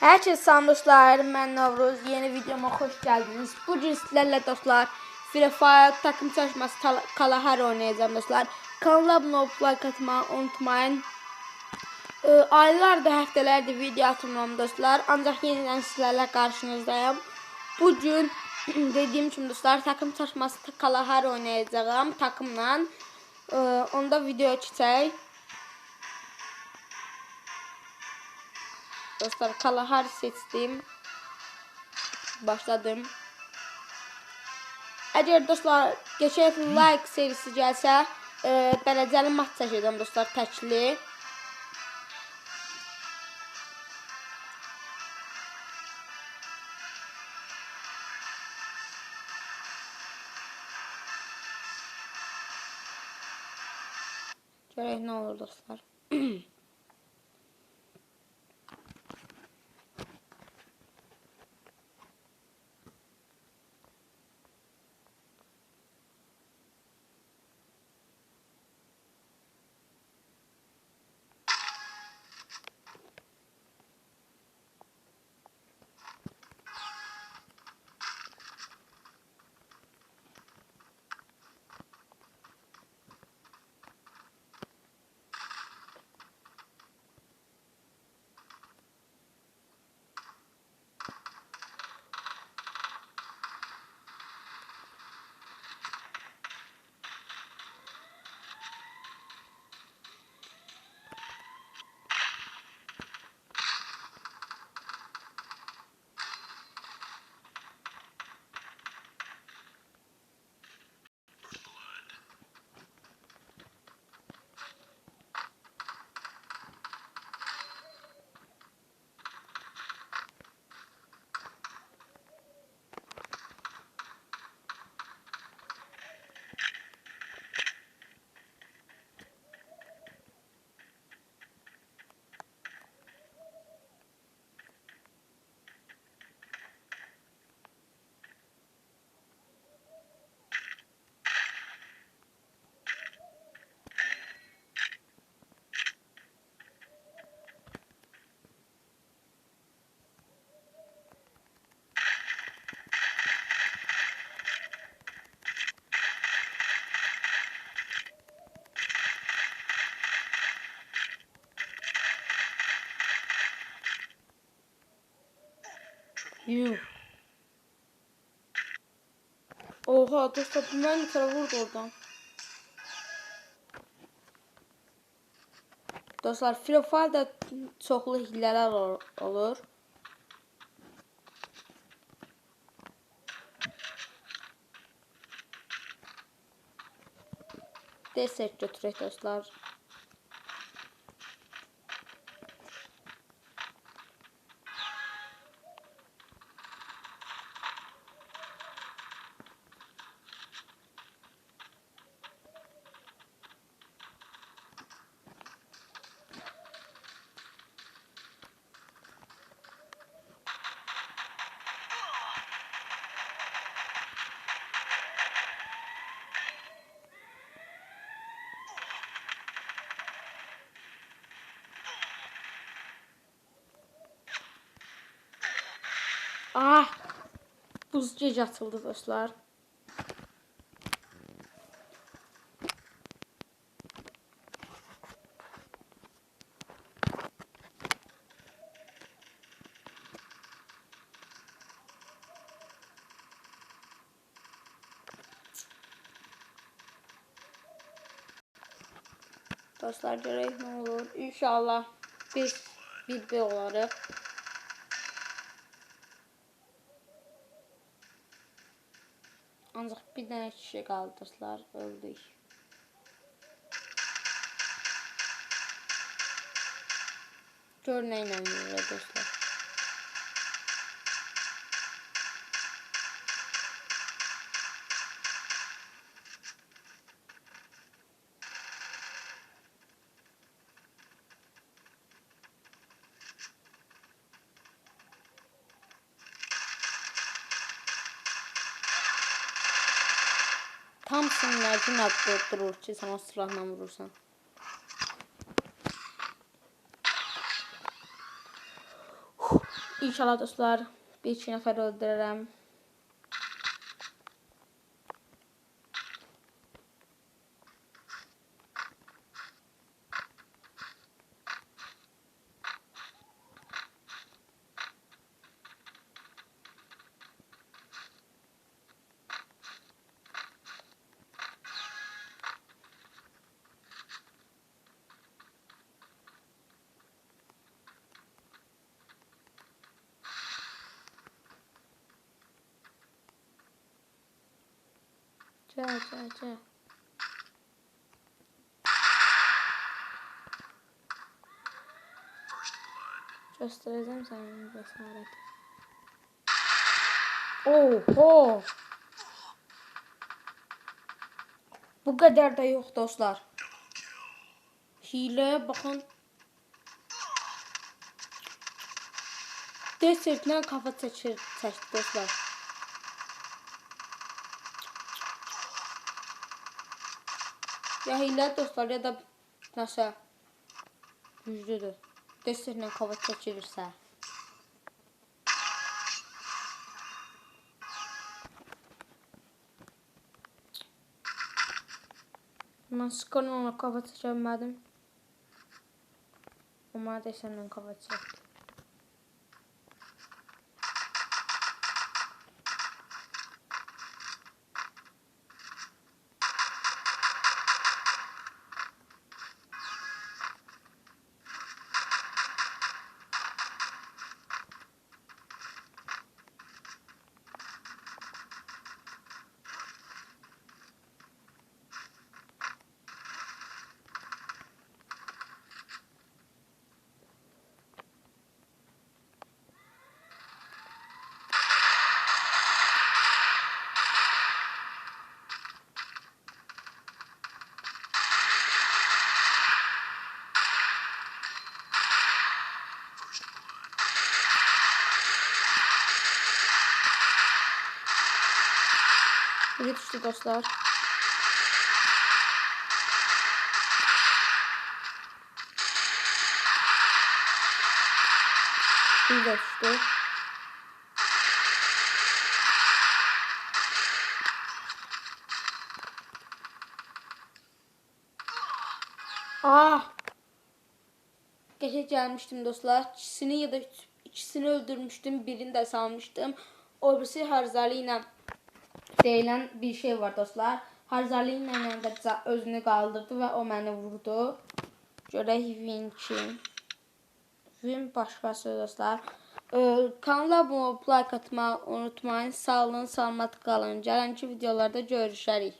Herkese selam dostlar. Ben Novruz. Yeni videoma hoş geldiniz. Bugün sizlerle dostlar Free Fire takım çalışması Kalahari oynayacağım dostlar. Kanala abone olup like atmayı unutmayın. Ee, aylardır, həftələrdir video atmıyorum dostlar. Ancaq yenidən sizlərlə qarşınızdayım. Bugün dediyim kimi dostlar takım çalışması Kalahari oynayacağım takımla. Ee, onda video çəkək. Dostlar Kalahari seçtim. Başladım. Eğer dostlar geçen like serisi gelse e, dereceli maç çəkəcəm dostlar təkli. Görək nə olur dostlar. Yuh. Oha dostlar bu mən tərəf vurdu oradan. Dostlar Free çoxlu hillələr ol- olur. Desert götürək dostlar. Ah! Buz gecə açıldı dostlar. Dostlar görək nə olur. İnşallah biz bir bir olarıq. Ancaq bir dənə kişi qaldı dostlar, öldük. Gör nə ilə vurur dostlar. Tam sinirlercin adlı durur ki sen o silahla vurursan. İnşallah dostlar bir iki nəfər öldürərəm. Gəl, gəl, gəl. Göstərəcəm sənin cəsarəti. Oho! Bu qədər də yox dostlar. Hiləyə baxın. Desertlə kafa çəkir, çəkdi dostlar. Ya hile dostlar ya da nəsə güclüdür. Desertlə kafa çəkilirsə. Mən skorla kafa çəkəmədim. Amma desertlə kafa çəkdi. Biri düştü dostlar. De düştü. Ah! Geçe gelmiştim dostlar. İkisini ya da ikisini öldürmüştüm. Birini de salmıştım. O birisi Harzali ile deyilən bir şey var dostlar. Harzali ilə ca- özünü qaldırdı və o məni vurdu. Görək win kim? Win başqası dostlar. Kanala abunə olub like atmağı unutmayın. Sağ olun, salamat qalın. Gələnki videolarda görüşərik.